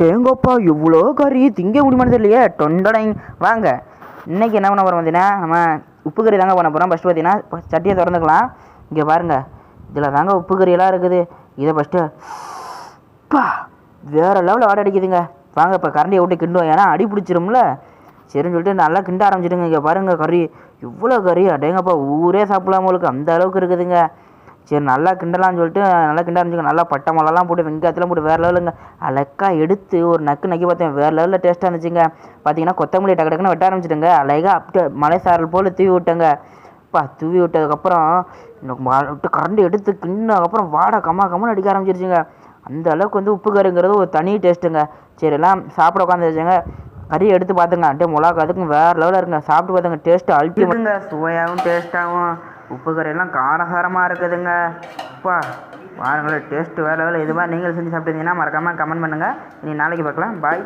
தேங்கப்பா எவ்வளோ கறி திங்க முடியுமானது இல்லையே தொண்டடைங் வாங்க. இன்னைக்கு என்ன பண்ண போகிறோம் பார்த்தீங்கன்னா நம்ம உப்பு கறி தாங்க பண்ண போகிறோம் ஃபஸ்ட்டு பார்த்தீங்கன்னா சட்டியை திறந்துக்கலாம். இங்கே பாருங்க. இதில் தாங்க உப்பு கறியெல்லாம் இருக்குது. இதை ஃபஸ்ட்டு பா வேற லெவலில் வாடை அடிக்குதுங்க. வாங்க இப்போ கரண்டியை விட்டு கிண்டுவோம். ஏன்னா அடி பிடிச்சிரும்ல. சரின்னு சொல்லிட்டு நல்லா கிண்ட ஆரம்பிச்சிடுங்க. இங்கே பாருங்க கறி. இவ்வளோ கறி. அடேங்கப்பா ஊரே சாப்பிடலாம் உங்களுக்கு அந்த அளவுக்கு இருக்குதுங்க. சரி நல்லா கிண்டலாம்னு சொல்லிட்டு நல்லா கிண்ட ஆரம்பிச்சுங்க நல்லா பட்டை மலைலாம் போட்டு வெங்காயத்தெல்லாம் போட்டு வேறு லெவலுங்க அழகாக எடுத்து ஒரு நக்கு நக்கி பார்த்தேன். வேறு லெவலில் டேஸ்ட்டாக இருந்துச்சுங்க. பார்த்தீங்கன்னா கொத்தமல்லி டக்கு டக்குன்னு வெட்ட ஆரம்பிச்சிட்டுங்க. அழகாக அப்படியே மலை சாரல் போல் தூவி விட்டேங்க. அப்பா தூவி விட்டதுக்கப்புறம் எனக்கு விட்டு கரண்டு எடுத்து கிண்ணதுக்கப்புறம் வாடை கம்மா கம்மான்னு அடிக்க ஆரம்பிச்சிருச்சுங்க. அந்த அளவுக்கு வந்து உப்பு கறிங்கிறது ஒரு தனி டேஸ்ட்டுங்க சரி எல்லாம் சாப்பிட உட்காந்துருச்சுங்க கறி எடுத்து பார்த்துங்க. அப்படியே மிளகா அதுக்கும் வேறு லெவலில் இருக்குங்க. சாப்பிட்டு பார்த்துங்க டேஸ்ட்டு அல்டிமேட்டுங்க சுவையாகவும் டேஸ்ட்டாகவும் உப்பு கறியெல்லாம் காரசாரமாக இருக்குதுங்க. அப்பா பாருங்களேன் டேஸ்ட்டு வேறு வேலை இது மாதிரி நீங்கள் செஞ்சு சாப்பிட்டீங்கன்னா மறக்காமல் கமெண்ட் பண்ணுங்கள் இனி நாளைக்கு பார்க்கலாம். பாய்